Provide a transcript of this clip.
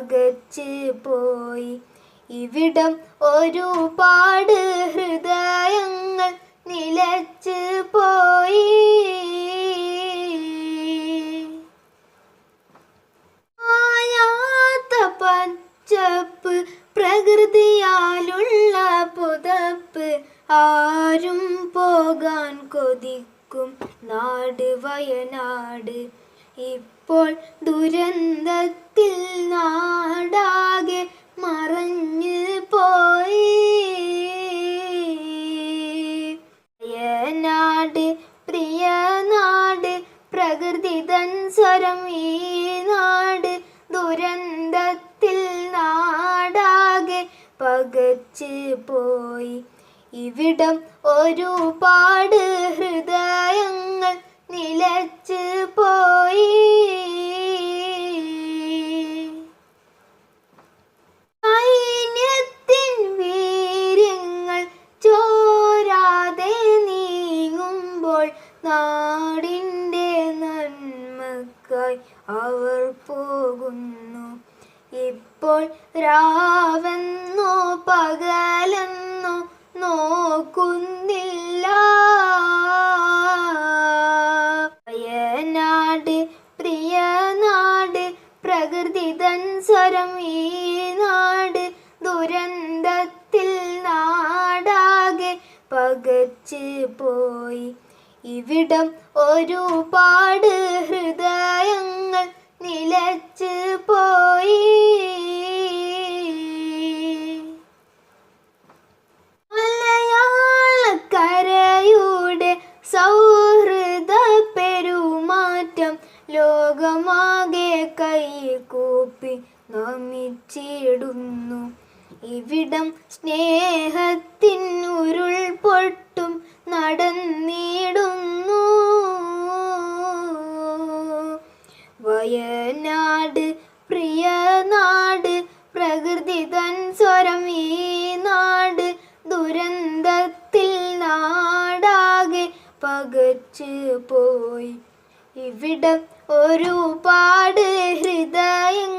പകച്ച് പോയി. ഇവിടം ഒരുപാട് ഹൃദയങ്ങൾ നിലച്ച് പോയി. ആയാത്ത പച്ചപ്പ് പ്രകൃതിയാലുള്ള പുതപ്പ് ആരും പോകാൻ കൊതിക്കും. നാട് വയനാട് ഇപ്പോൾ ദുരന്തത്തിൽ നാടാകെ മറഞ്ഞു പോയി. നാട് പ്രിയ നാട് പ്രകൃതി തൻ സ്വരം ഈ നാട് ദുരന്തത്തിൽ നാടാകെ പകച്ച് പോയി. ഇവിടം ഒരുപാട് ഹൃദയങ്ങൾ നാടിന്റെ നന്മക്കായി അവർ പോകുന്നു. ഇപ്പോൾ രാവെന്നോ പകലെന്നോ നോക്കുന്നില്ല. വയനാട് പ്രിയ നാട് പ്രകൃതി തൻ സ്വരം ഈ നാട്. ദുരന്തത്തിൽ നാടാകെ പകച്ച് പോയി. ഇവിടം ഒരുപാട് ഹൃദയങ്ങൾ നിലച്ച് പോയി. മലയാളക്കരയുടെ സൗഹൃദ പെരുമാറ്റം ലോകമാകെ കൈകൂപ്പി നമിച്ചിടുന്നു. ഇവിടം സ്നേഹത്തിൻ ഉരുൾപൊട്ടും നടന്നിടുന്നു വയനാട് പ്രിയ നാട് പ്രകൃതി തൻ സ്വരം ഈ നാട് ദുരന്തത്തിൽ നാടാകെ പകച്ച് പോയി. ഇവിടം ഒരുപാട് ഹൃദയങ്ങൾ